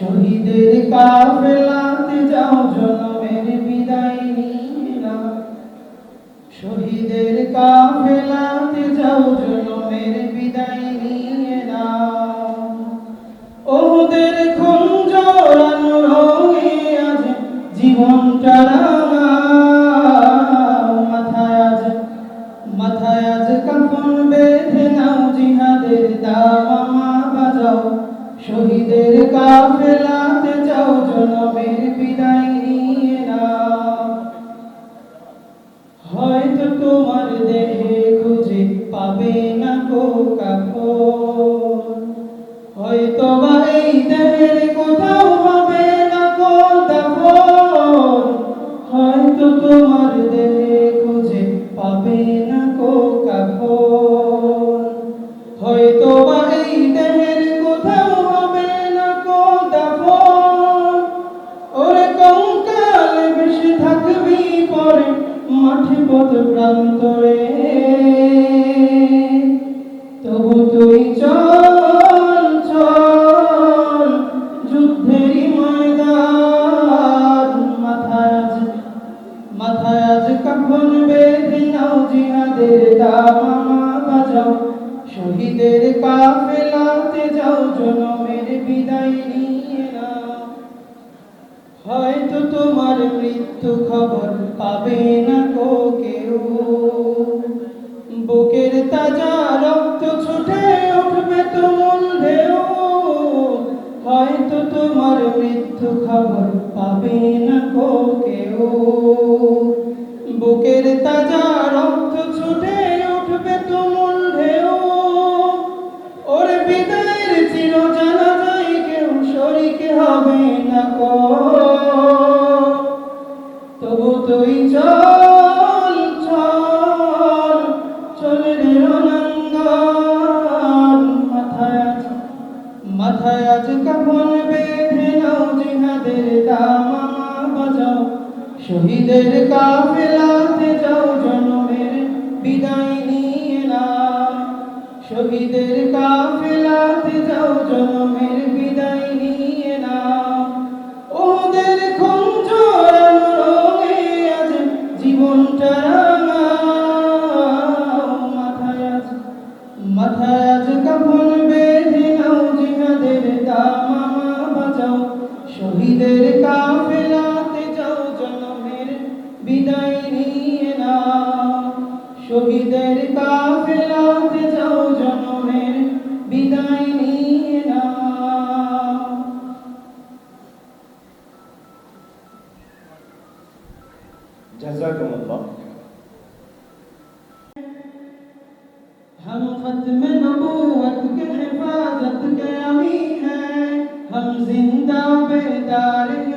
শহীদের কাফেলাতে যাও জনমের বিদায় নিয়ে নাও। শহীদের কাফেলাতে যাও জনমের বিদায় মাথায় আজ কাফন বেঁধে নাও জিহাদের দামামা বাজাও। শহীদের কাফেলাতে পথ প্রান্তরে। তবু মাথায় আজ মাথায় আজ কাফন বেঁধে নাও জিহাদের দামামা বাজাও। শহীদের কাফেলাতে যাও, জনমের বিদায় নিয়ে। হয়তো তোমার মৃত্যু খবর পাবে না কো কেউ। বুকের তাজা রক্ত ছুটে উঠবে তুমুল ঢেউ। হয়তো তোমার মৃত্যু খবর পাবে না কো কেউ। বুকের তাজা শহীদের কাফেলাতে যাও জনমের বিদায় নিয়ে না। শহীদের কাফেলাতে যাও জনমের বিদায় নিয়ে নাও ہم ختم نبوت کے حفاظت کے امی ہیں ہم زندہ بیدار ہیں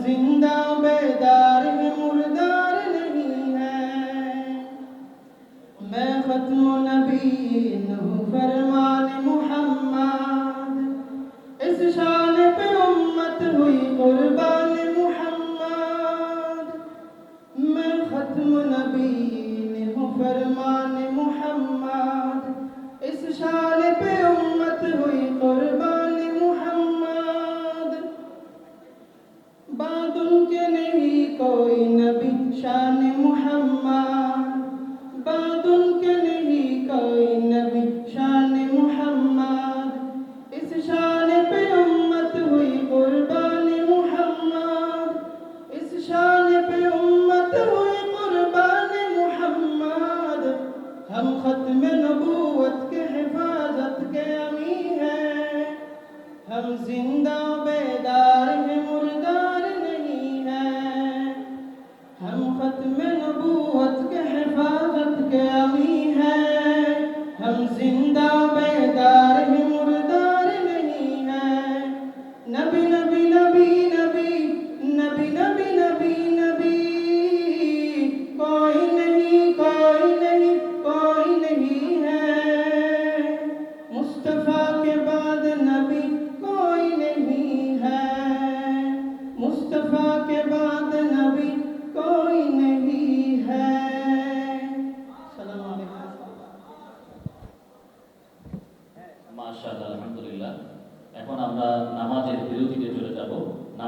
जिंदा बेदार हैं मुर्दार नहीं हैं मैं खत्म नबी हूँ फरमान मुहम्मद इस शान पे उम्मत हुई कुर्बान मुहम्मद मैं खत्म नबी हूँ फरमान मुहम्मद इस शान पे zindam